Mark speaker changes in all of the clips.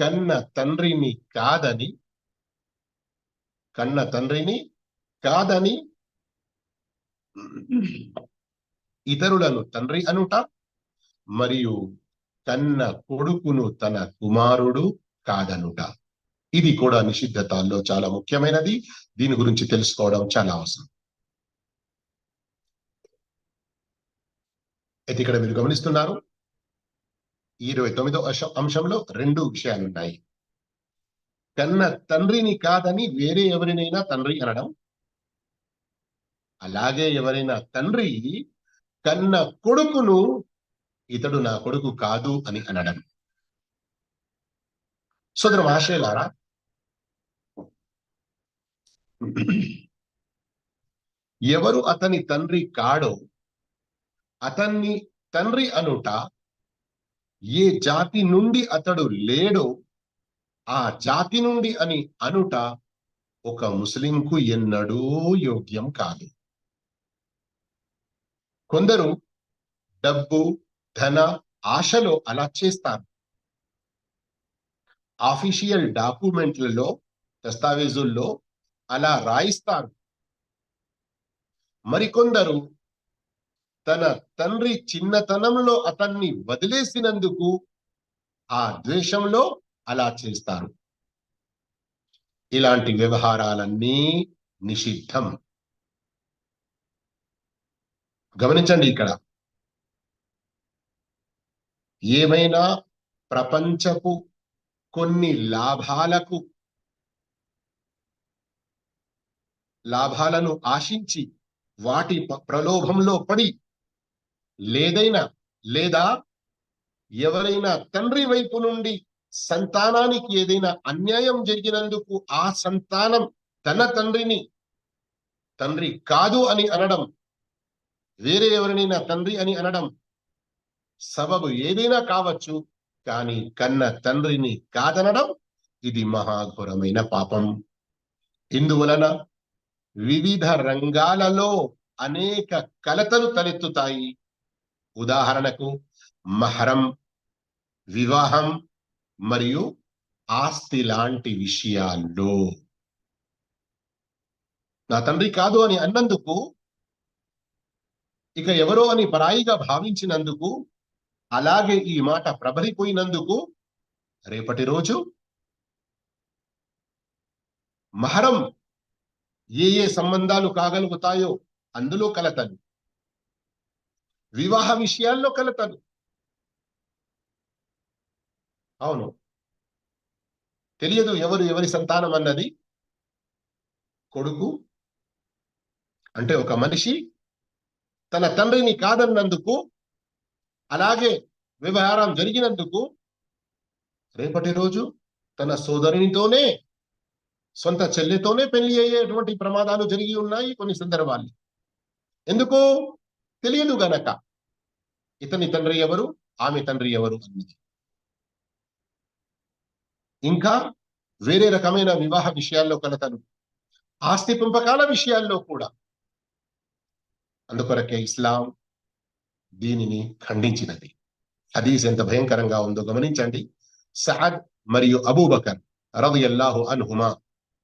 Speaker 1: కన్న తండ్రిని కాదని కన్న తండ్రిని కాదని ఇతరులను తండ్రి అనుట మరియు కన్న కొడుకును తన కుమారుడు కాదనుట. ఇది కూడా నిషిద్ధతాల్లో చాలా ముఖ్యమైనది. దీని గురించి తెలుసుకోవడం చాలా అవసరం. అయితే ఇక్కడ మీరు గమనిస్తున్నారు ఇరవై తొమ్మిదో అంశ- అంశంలో రెండు విషయాలు ఉన్నాయి తన్న తండ్రిని కాదని వేరే ఎవరినైనా తండ్రి అనడం అలాగే ఎవరైనా తండ్రి కన్న కొడుకును ఇతడు నా కొడుకు కాదు అని అనడం. సోదర మహాశయలారా ఎవరు అతని తండ్రి కాడో అతన్ని తండ్రి అనుట ఏ జాతి నుండి అతడు లేడో ఆ జాతి నుండి అని అనుట ఒక ముస్లింకు ఎన్నడూ యోగ్యం కాదు. కొందరు డబ్బు ధన ఆశలో అలా చేస్తారు. ఆఫీషియల్ డాక్యుమెంట్లలో దస్తావేజుల్లో అలా రాయిస్తారు. మరికొందరు తన తండ్రి చిన్నతనంలో అతన్ని వదిలేసినందుకు ఆ ద్వేషంలో అలా చేస్తారు. ఇలాంటి వ్యవహారాలన్నీ నిషిద్ధం. గమనించండి ఇక్కడ. ఏమైనా ప్రపంచపు కొన్ని లాభాలకు లాభాలను ఆశించి వాటి ప్రలోభంలో పడి లేదైనా లేదా ఎవరైనా తండ్రి వైపు నుండి సంతానానికి ఏదైనా అన్యాయం జరిగినందుకు ఆ సంతానం తన తండ్రిని తండ్రి కాదు అని అనడం వేరే ఎవరినైనా తండ్రి అని అనడం సబబు ఏదైనా కావచ్చు కానీ కన్న తండ్రిని కాదనడం ఇది మహాఘోరమైన పాపం. ఇందువలన వివిధ రంగాలలో అనేక కలతలు తలెత్తుతాయి. ఉదాహరణకు మహరం వివాహం మరియు ఆస్తి లాంటి విషయాల్లో. నా తండ్రి కాదు అని అన్నందుకు ఇక ఎవరో అని పరాయిగా భావించినందుకు అలాగే ఈ మాట ప్రబలిపోయినందుకు రేపటి రోజు మహరం ఏ ఏ సంబంధాలు కాగలుగుతాయో అందులో కలతలు. వివాహ విషయాల్లో కలతలు అవును. తెలియదు ఎవరు ఎవరి సంతానం అన్నది. కొడుకు అంటే ఒక మనిషి తన తండ్రిని కాదన్నందుకు అలాగే వ్యవహారం జరిగినందుకు రేపటి రోజు తన సోదరునితోనే సొంత చెల్లెతోనే పెళ్ళి అయ్యేటువంటి ప్రమాదాలు జరిగి ఉన్నాయి కొన్ని సందర్భాలు ఎందుకు? తెలియదు గనక. ఇతని తండ్రి ఎవరు? ఆమె తండ్రి ఎవరు అన్నది ఇంకా వేరే రకమైన వివాహ విషయాల్లో కలతలు. ఆస్తి పెంపకాల విషయాల్లో కూడా. అందుకొరకే ఇస్లాం దీనిని ఖండించినది. హదీస్ ఎంత భయంకరంగా ఉందో గమనించండి. సహద్ మరియు అబూబకర్ రదియల్లాహు అన్హుమా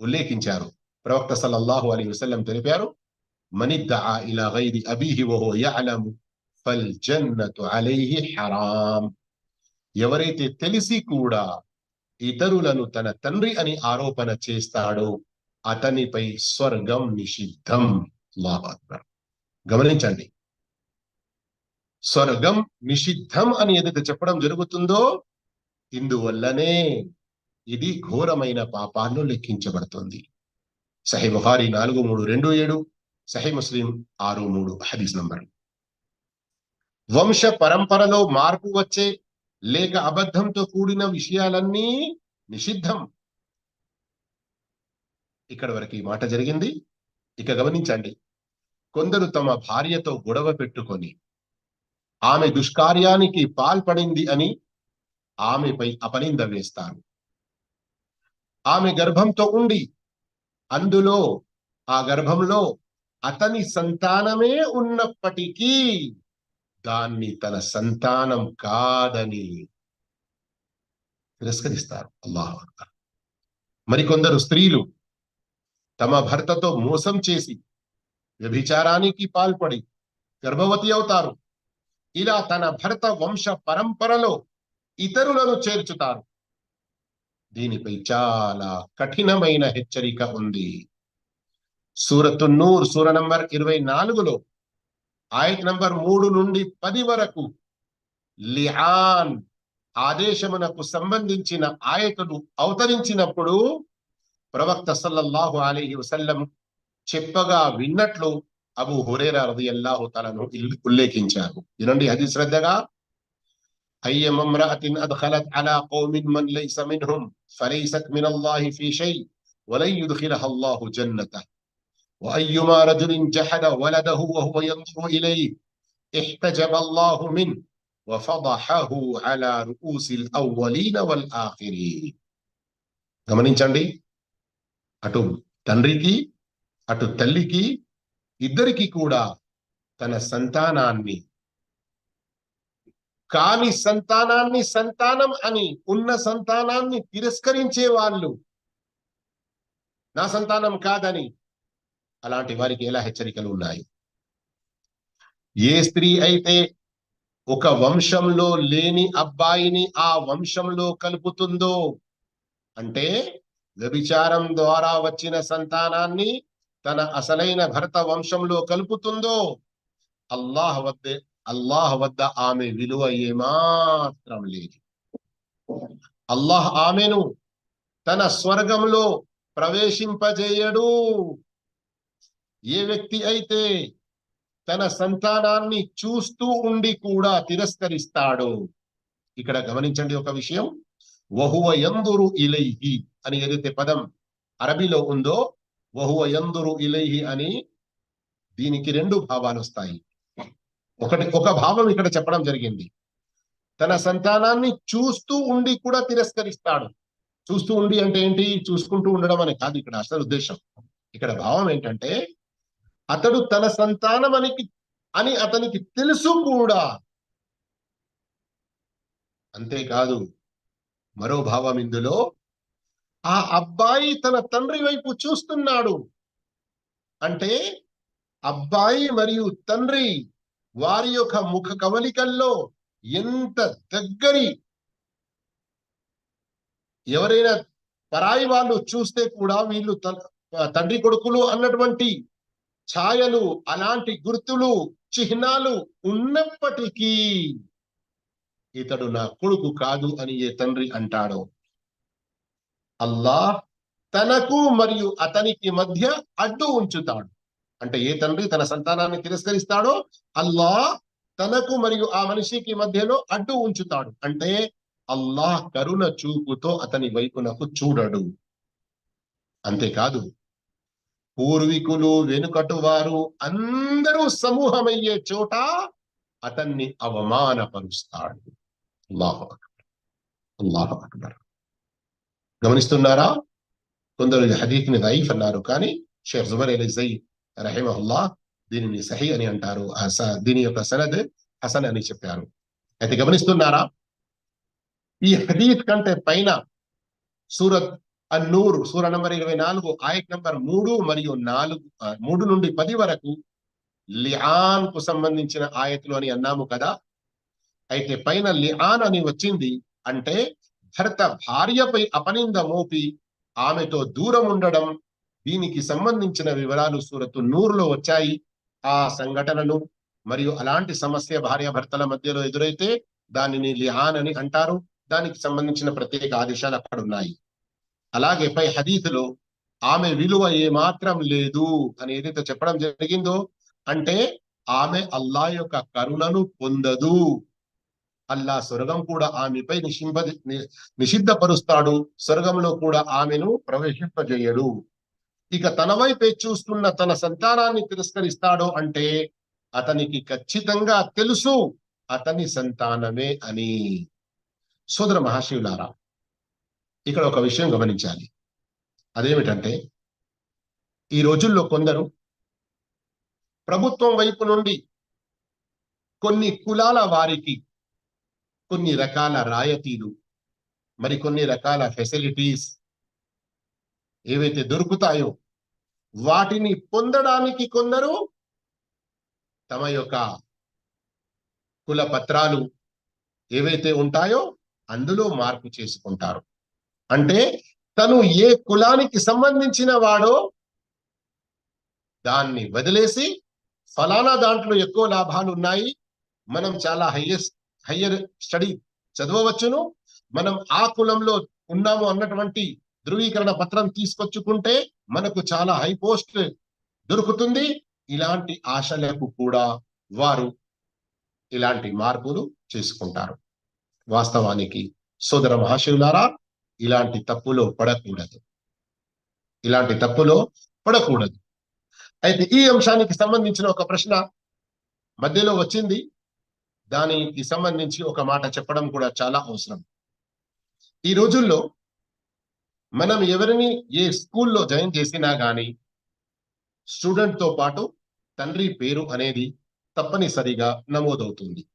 Speaker 1: ఉల్లేఖించారు. ప్రవక్త సల్లల్లాహు అలీ వసల్లం తెలిపారు من ఇలా గైరి غير వహో وهو ఫల్ జన్నతు అలైహి హరాం ఎవరైతే తెలిసి కూడా ఇతరులను తన తండ్రి అని ఆరోపణ చేస్తాడో అతనిపై స్వర్గం నిషిద్ధం. అల్లాహు అక్బర్. గమనించండి. స్వర్గం నిషిద్ధం అని ఏదైతే చెప్పడం జరుగుతుందో ఇందువల్లనే ఇది ఘోరమైన పాపాలను లెక్కించబడుతుంది. సహీ నాలుగు మూడు రెండు ఏడు. సహీ ముస్లిం ఆరు మూడు హదీస్ నంబర్. వంశ పరంపరలో మార్పు వచ్చే లేక అబద్ధంతో కూడిన విషయాలన్నీ నిషిద్ధం. ఇక్కడ వరకు ఈ మాట జరిగింది. ఇక గమనించండి. కొందరు తమ భార్యతో గొడవ పెట్టుకొని ఆమె దుష్కార్యానికి పాల్పడింది అని ఆమెపై అపనింద వేస్తారు. ఆమె గర్భంతో ఉండి అందులో ఆ గర్భంలో అతని సంతానమే ఉన్నప్పటికీ దాన్ని తన సంతానం కాదని తిరస్కరిస్తారు. అల్లాహ్ అక్బర్. మరికొందరు స్త్రీలు తమ భర్తతో మోసం చేసి వ్యభిచారానికి పాల్పడి గర్భవతి అవుతారు. ఇలా తన భర్త వంశ పరంపరలో ఇతరులను చేర్చుతారు. దీనిపై చాలా కఠినమైన హెచ్చరిక ఉంది. సూరతు నూర్ సూర నంబర్ ఇరవై నాలుగులో ఆయత్ నంబర్ మూడు నుండి పది వరకు లిహాన్ ఆదేశమునకు సంబంధించిన ఆయతులు అవతరించినప్పుడు ప్రవక్త సల్లల్లాహు అలీహి వసల్లం చెప్పగా విన్నట్లు అబు హురేరా రదియల్లాహు తలను ఉల్లేఖించారు వినండి అది శ్రద్ధగా అయ్యమ امرأة أدخلت على قوم من ليس منهم فليست من الله في شيء ولن يدخلها الله جنته وأيما رجل جحد ولده وهو ينظر إليه احتجب الله منه وفضحه على رؤوس الأولين والآخرين గమనించండి అటు తండ్రికి అటు తల్లికి ఇద్దరికి కూడా తన సంతానాన్ని కాని సంతానాన్ని సంతానం అని ఉన్న సంతానాన్ని తిరస్కరించే వాళ్ళు నా సంతానం కాదని అలాంటి వారికి ఎలా హెచ్చరికలు ఉన్నాయి? ఏ స్త్రీ అయితే ఒక వంశంలో లేని అబ్బాయిని ఆ వంశంలో కలుపుతుందో అంటే వ్యభిచారం ద్వారా వచ్చిన సంతానాన్ని తన అసలైన భర్త వంశంలో కలుపుతుందో అల్లాహ్ వద్ద అల్లాహ్ వద్ద ఆమె విలువ ఏమాత్రం లేదు. అల్లాహ్ ఆమెను తన స్వర్గంలో ప్రవేశింపజేయడు. ఏ వ్యక్తి అయితే తన సంతానాన్ని చూస్తూ ఉండి కూడా తిరస్కరిస్తాడు ఇక్కడ గమనించండి ఒక విషయం. వహువ యందురు ఇలైహి అని ఏదైతే పదం అరబీలో ఉందో వహువ యందురు ఇలైహి అని దీనికి రెండు భావాలు వస్తాయి. ఒకటి ఒక భావం ఇక్కడ చెప్పడం జరిగింది. తన సంతానాన్ని చూస్తూ ఉండి కూడా తిరస్కరిస్తాడు. చూస్తూ ఉండి అంటే ఏంటి? చూసుకుంటూ ఉండడం అని కాదు ఇక్కడ అసలు ఉద్దేశం. ఇక్కడ భావం ఏంటంటే అతడు తన సంతానం అని అని అతనికి తెలుసు కూడా. అంతేకాదు మరో భావం ఇందులో ఆ అబ్బాయి తన తండ్రి వైపు చూస్తున్నాడు. అంటే అబ్బాయి మరియు తండ్రి వారి యొక్క ముఖ కవలికల్లో ఎంత దగ్గరి. ఎవరైనా పరాయి వాళ్ళు చూస్తే కూడా వీళ్ళు తండ్రి కొడుకులు అన్నటువంటి ఛాయలు అలాంటి గుర్తులు చిహ్నాలు ఉన్నప్పటికీ ఇతడు నా కొడుకు కాదు అని ఏ తండ్రి అంటాడో? అల్లాహ్ తనకు మరియు అతనికి మధ్య అడ్డు ఉంచుతాడు. అంటే ఏ తండ్రి తన సంతానాన్ని తిరస్కరిస్తాడో అల్లాహ్ తనకు మరియు ఆ మనిషికి మధ్యలో అడ్డు ఉంచుతాడు. అంటే అల్లాహ్ కరుణ చూపుతో అతని వైపునకు చూడడు. అంతేకాదు పూర్వీకులు వెనుకటు వారు అందరూ సమూహమయ్యే చోట అతన్ని అవమానపరుస్తాడు. అల్లాహు అక్బర్. అల్లాహు అక్బర్. గమనిస్తున్నారా? కొందరు హదీఫ్ని దైఫ్ అన్నారు కానీ షేఖ్ జుబర్ అలీ జై రహిమహుల్లా దీనిని సహీ అని అంటారు. దీని యొక్క సనద్ హసన్ అని చెప్పారు. అయితే గమనిస్తున్నారా? ఈ హదీఫ్ కంటే పైన సూరత్ అన్నూరు సూర నంబర్ ఇరవై నాలుగు ఆయక్ నంబర్ మూడు మరియు నాలుగు మూడు నుండి పది వరకు లిఆన్కు సంబంధించిన ఆయతులు అని అన్నాము కదా. అయితే పైన లిఆన్ అని వచ్చింది అంటే భర్త భార్యపై అపనింద మోపి ఆమెతో దూరం ఉండడం దీనికి సంబంధించిన వివరాలు సూరత్ నూరులో వచ్చాయి. ఆ సంఘటనను మరియు అలాంటి సమస్య భార్య భర్తల మధ్యలో ఎదురైతే దానిని లిహాన్ అని అంటారు. దానికి సంబంధించిన ప్రత్యేక ఆదేశాలు అక్కడ ఉన్నాయి అలాగే పై హదీతులో ఆమె విలువ ఏమాత్రం లేదు అని ఏదైతే చెప్పడం జరిగిందో అంటే ఆమె అల్లా యొక్క కరుణను పొందదు. అల్లా స్వర్గం కూడా ఆమెపై నిషింప నిషిద్ధపరుస్తాడు. స్వర్గంలో కూడా ఆమెను ప్రవేశింపజేయడు. ఇక తన వైపే చూస్తున్న తన సంతానాన్ని తిరస్కరిస్తాడు అంటే అతనికి ఖచ్చితంగా తెలుసు అతని సంతానమే అని. సోదర మహాశివులారా ఇక్కడ ఒక విషయం గమనించాలి. అదేమిటంటే ఈ రోజుల్లో కొందరు ప్రభుత్వం వైపు నుండి కొన్ని కులాల వారికి కొన్ని రకాల రాయతీలు మరికొన్ని రకాల ఫెసిలిటీస్ ఏవైతే దొరుకుతాయో వాటిని పొందడానికి కొందరు తమ యొక్క కుల పత్రాలు ఏవైతే ఉంటాయో అందులో మార్పు చేసుకుంటారు. అంటే తను ఏ కులానికి సంబంధించిన వాడో దాన్ని వదిలేసి ఫలానా దాంట్లో ఎక్కువ లాభాలు ఉన్నాయి. మనం చాలా హయ్యెస్ట్ హయ్యర్ స్టడీ చదవవచ్చును. మనం ఆ కులంలో ఉన్నాము అన్నటువంటి ధృవీకరణ పత్రం తీసుకొచ్చుకుంటే మనకు చాలా హై పోస్ట్ దొరుకుతుంది. ఇలాంటి ఆశలకు కూడా వారు ఇలాంటి మార్పులు చేసుకుంటారు. వాస్తవానికి సోదర మహాశివులారా ఇలాంటి తప్పులో పడకూడదు. ఇలాంటి తప్పులో పడకూడదు. అయితే ఈ అంశానికి సంబంధించిన ఒక ప్రశ్న మధ్యలో వచ్చింది. దానికి సంబంధించి ఒక మాట చెప్పడం కూడా చాలా అవసరం. ఈ రోజుల్లో మనం ఎవరిని ఏ స్కూల్లో జాయిన్ చేసినా కానీ స్టూడెంట్తో పాటు తండ్రి పేరు అనేది తప్పనిసరిగా నమోదవుతుంది.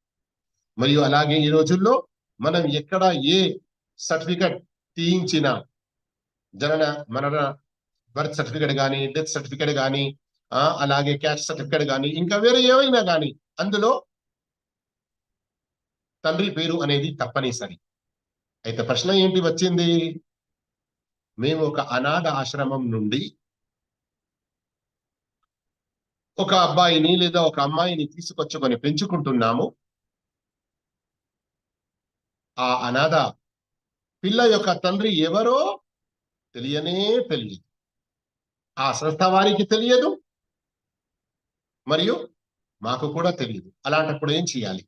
Speaker 1: మరియు అలాగే ఈ రోజుల్లో మనం ఎక్కడ ఏ సర్టిఫికెట్ తీయించిన జనన మరణ బర్త్ సర్టిఫికేట్ కానీ డెత్ సర్టిఫికేట్ కానీ అలాగే క్యాస్ట్ సర్టిఫికెట్ కానీ ఇంకా వేరే ఏమైనా కానీ అందులో తండ్రి పేరు అనేది తప్పనిసరి. అయితే ప్రశ్న ఏంటి వచ్చింది? మేము ఒక అనాథ ఆశ్రమం నుండి ఒక అబ్బాయిని లేదా ఒక అమ్మాయిని తీసుకొచ్చుకొని పెంచుకుంటున్నాము. ఆ అనాథ పిల్ల యొక్క తండ్రి ఎవరో తెలియనే తెలియదు. ఆ సంస్థ వారికి తెలియదు. మరియు మాకు కూడా తెలియదు. అలాంటప్పుడు ఏం చేయాలి?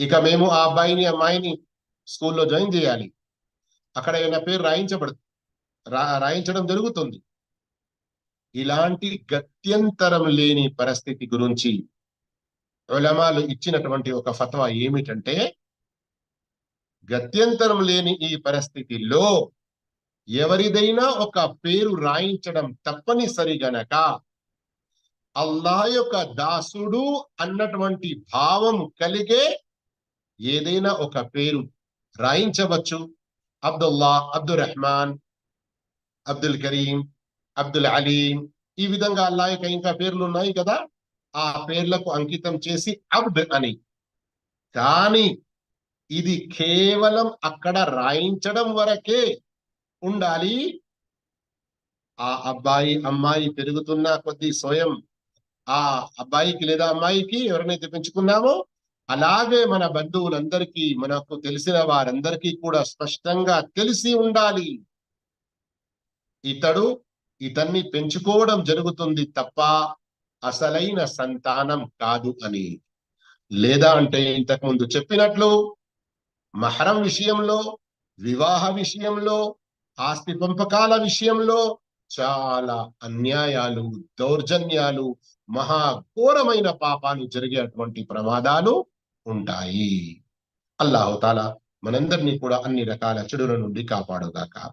Speaker 1: ఇక మేము ఆ అబ్బాయిని అమ్మాయిని స్కూల్లో జాయిన్ చేయాలి. అక్కడ ఏమైనా పేరు రాయించబడు రాయించడం జరుగుతుంది. ఇలాంటి గత్యంతరం లేని పరిస్థితి గురించి ఉలమాలు ఇచ్చినటువంటి ఒక ఫత్వా ఏమిటంటే గత్యంతరం లేని ఈ పరిస్థితిలో ఎవరిదైనా ఒక పేరు రాయించడం తప్పనిసరి గనక అల్లా యొక్క దాసుడు అన్నటువంటి భావం కలిగే ఏదైనా ఒక పేరు రాయించవచ్చు. అబ్దుల్లా అబ్దుల్ రెహమాన్ అబ్దుల్ కరీం అబ్దుల్ అలీం ఈ విధంగా అల్లా యొక్క ఇంకా పేర్లు ఉన్నాయి కదా. ఆ పేర్లకు అంకితం చేసి అబ్ద్ అని. కానీ ఇది కేవలం అక్కడ రాయించడం వరకే ఉండాలి. ఆ అబ్బాయి అమ్మాయి పెరుగుతున్న కొద్ది స్వయం ఆ అబ్బాయికి లేదా అమ్మాయికి ఎవరినైతే పెంచుకున్నామో అలాగే మన బంధువులందరికీ మనకు తెలిసిన వారందరికీ కూడా స్పష్టంగా తెలిసి ఉండాలి. ఇతడు ఇతన్ని పెంచుకోవడం జరుగుతుంది తప్ప అసలైన సంతానం కాదు అని. లేదా అంటే ఇంతకు ముందు చెప్పినట్లు మహరం విషయంలో వివాహ విషయంలో ఆస్తి పంపకాల విషయంలో చాలా అన్యాయాలు దౌర్జన్యాలు మహా ఘోరమైన పాపాలు జరిగేటువంటి ప్రమాదాలు ఉంటాయి. అల్లాహుతాల మనందరినీ కూడా అన్ని రకాల చెడుల నుండి కాపాడుగాక.